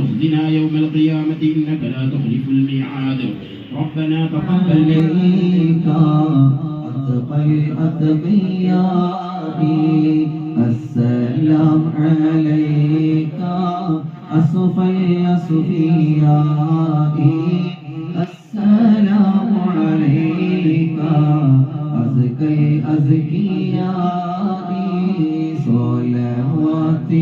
تخزنا يوم القيامة إنك لا تخلف الميعاد. ربنا تقبل أتقى الأتقياء السلام عليك. أصفى الأصفياء السلام عليك. أزكى الأزكياء صلوات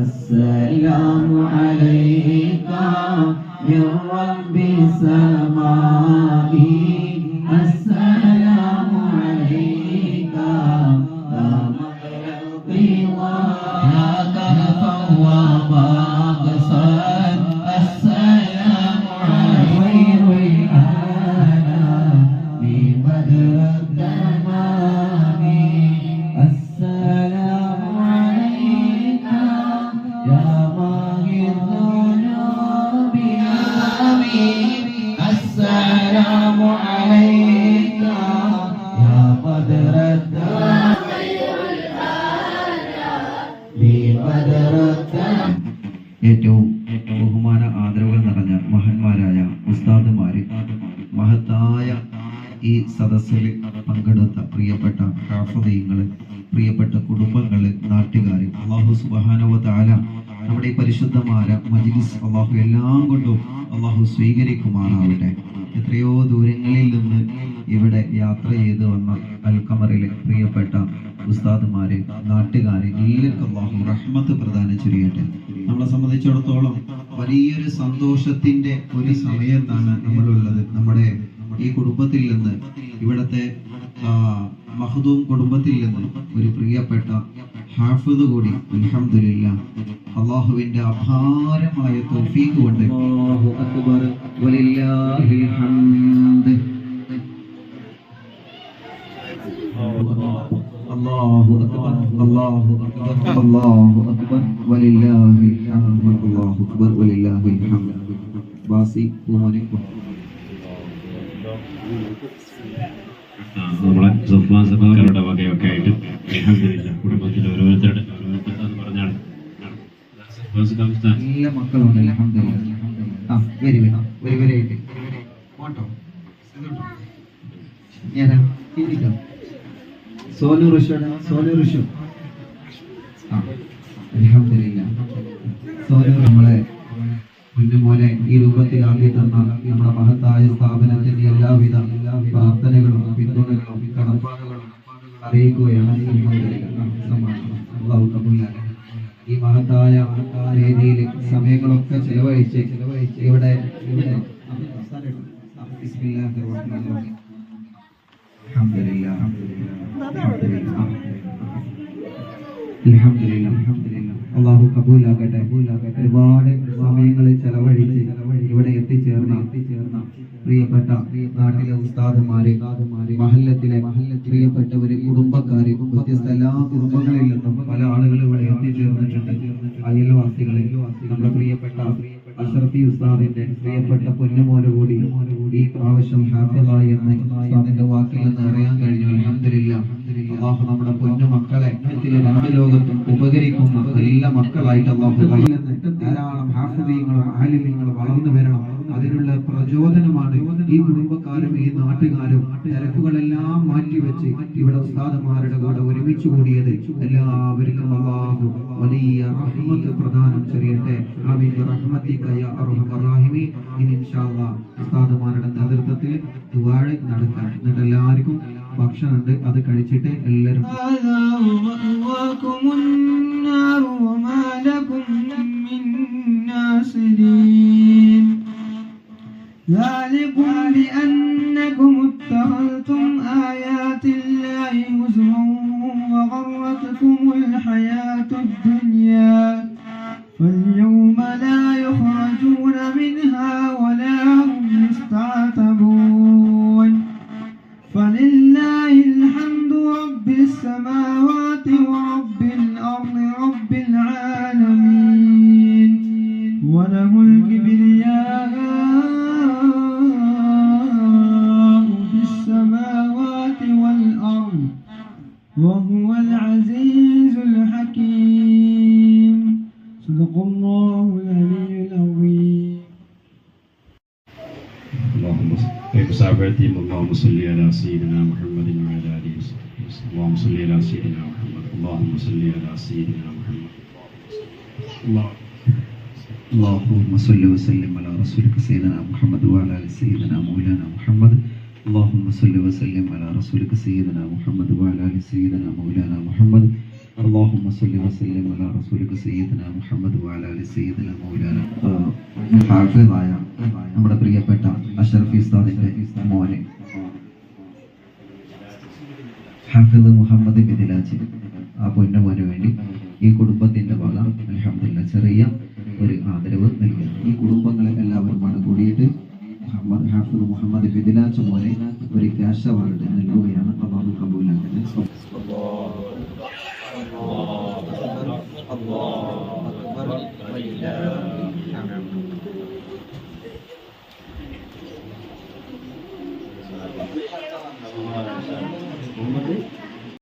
السلام عليك من رب السماء. ഈ സദസ്സിൽ പങ്കെടുത്ത പ്രിയപ്പെട്ട ഹാഫദീങ്ങൾ പ്രിയപ്പെട്ട കുടുംബങ്ങൾ നാട്ടുകാര് അള്ളാഹു സുബാനവ താല നമ്മുടെ ഈ പരിശുദ്ധമായ മജിലിസ് അള്ളാഹു എല്ലാം കൊണ്ടും അള്ളാഹു സ്വീകരിക്കുമാറാവട്ടെ. എത്രയോ ദൂരങ്ങളിൽ നിന്ന് ഇവിടെ യാത്ര ചെയ്ത് വന്ന അൽക്കമറിലെ പ്രിയപ്പെട്ട ഉസ്താദുമാരെ നാട്ടുകാരെ എല്ലാവർക്കും അള്ളാഹു റഹ്മത്ത് പ്രദാനം ചെയ്യട്ടെ നമ്മളെ സംബന്ധിച്ചിടത്തോളം വലിയൊരു സന്തോഷത്തിന്റെ ഒരു സമയത്താണ് നമ്മളുള്ളത്. നമ്മുടെ ഈ കുടുംബത്തിൽ നിന്ന് ഇവിടത്തെ മഹദൂം കുടുംബത്തിൽ നിന്ന് ഒരു പ്രിയപ്പെട്ട ഹാഫിദ് കൂടി അലഹമില്ല അള്ളാഹുവിന്റെ അപാരമായ തോഫീക്ക് കൊണ്ട് അള്ളാഹു അക്ബർ അള്ളാഹു അക്ബർ അള്ളാഹു അക്ബർ വലില്ലാഹി അക്ബർ വലില്ലാഹി ബാസി നമ്മളെ സുഫാൻ സഭാക്കാരുടെ വകയൊക്കെ ആയിട്ട് കുടുംബത്തിൽ കുടുംബത്തിലെ ഓരോരുത്തരുടെ പറഞ്ഞാണ്. എല്ലാ മക്കളുണ്ട്. ആ വെരി വെരി. വെരി വെരി ആയിട്ട് ഫോട്ടോ. ഞാനാ ഇരിക്കാം. സോനു ഋഷുടെ സോനു ഋഷു. ആ അൽഹംദുലില്ലാ സോനു നമ്മളെ കുഞ്ഞുമോനെ ഈ രൂപത്തിൽ ആക്കി തന്ന നമ്മുടെ മഹത്തായ സ്ഥാപനത്തിന്റെ എല്ലാവിധ പ്രാർത്ഥനകളും പിന്തുണകളും കടപ്പാടുകളും അറിയിക്കുകയാണ്. ഈ മഹത്തായ വേദിയിൽ സമയങ്ങളൊക്കെ ചെലവഴിച്ച് ചെലവഴിച്ച് ഇവിടെ ഇവിടെ അള്ളാഹു കബൂലാകട്ടെ ഒരുപാട് സമയങ്ങൾ ചെലവഴിച്ച് ഇവിടെ എത്തിച്ചേർന്ന എത്തിച്ചേർന്ന പ്രിയപ്പെട്ട നാട്ടിലെ ഉസ്താദുമാര് മഹല്ലത്തിലെ പ്രിയപ്പെട്ടവര് കുടുംബക്കാര് വ്യത്യസ്ത എല്ലാ കുടുംബങ്ങളിൽ നിന്നും പല ആളുകളും ഇവിടെ എത്തിച്ചേർന്നിട്ടുണ്ട്. അയൽവാസികളെ നമ്മുടെ പ്രിയപ്പെട്ട അഷറഫി ഉസ്താദിന്റെ പ്രിയപ്പെട്ട പൊന്നുമോന് കൂടി ഈ പ്രാവശ്യം ഹാഫിളായി എന്ന് ഉസ്താദിന്റെ വാക്കിൽ നിന്ന് അറിയാൻ കഴിഞ്ഞു. അലഹമില്ല അള്ളാഹു നമ്മുടെ പൊന്നു മക്കളെ രണ്ട് ഉപകരിക്കുന്ന നല്ല മക്കളായിട്ട് അള്ളാഹു ധാരാളം ഹാഫിദീങ്ങളും ആലിമീങ്ങളും വളർന്നു വരണം. അതിനുള്ള പ്രചോദനമാണ് ഈ കുടുംബക്കാരും ഈ നാട്ടുകാരും തിരക്കുകളെല്ലാം മാറ്റിവെച്ച് ഇവിടെ ഉസ്താദന്മാരുടെ കൂടെ ഒരുമിച്ച് കൂടിയത് എല്ലാവർക്കും അള്ളാഹു വലിയ റഹ്മത്ത് പ്രദാനം ചെയ്യട്ടെ ആമീൻ റഹ്മത്തിക യാ അർഹമർ റഹീമീൻ ഇനി ഇൻഷാ അല്ലാഹ് ഉസ്താദന്മാരുടെ നേതൃത്വത്തിൽ ദുആ നടക്കാം എന്നിട്ട് എല്ലാവർക്കും ഭക്ഷണമുണ്ട് അത് കഴിച്ചിട്ട് എല്ലാവരും هذا ومأواكم النار وما لكم من ناصرين ذلكم بأنكم اتخذتم آيات الله هزوا وغرتكم الحياة الدنيا فلله الحمد رب السماوات ورب الأرض رب العالمين. وله الكبرياء في السماوات والأرض. وهو اللهم صل وسابعتهم اللهم صل على سيدنا محمد وعلى اله وصحبه وسلم اللهم صل على سيدنا محمد اللهم صل على سيدنا محمد الله اللهم صل وسلم على رسولك سيدنا محمد وعلى ال سيدنا مولانا محمد اللهم صل وسلم على رسولك سيدنا محمد وعلى ال سيدنا مولانا محمد اللهم صل وسلم على رسولك سيدنا محمد وعلى ال سيدنا مولانا ഹാഫിളായ നമ്മുടെ പ്രിയപ്പെട്ട അഷറഫി ഉസ്താദിന്റെ മോനെ. ഹാഫിദ് മുഹമ്മദ് മിദിലാജി ആ പൊന്നുമോന് വേണ്ടി ഈ കുടുംബത്തിന്റെ വക അലഹമില്ല ചെറിയ ഒരു ആദരവ് നൽകുന്നു ഈ കുടുംബങ്ങളെ എല്ലാവരുമാണ് കൂടിയിട്ട് മുഹമ്മദ് ഹാഫിദ് മുഹമ്മദ് മിദിലാജ് മോനെ ഒരു ക്യാഷ് അവാർഡ് നൽകുകയാണ്. അബാബു കബൂലാക്കട്ടെ.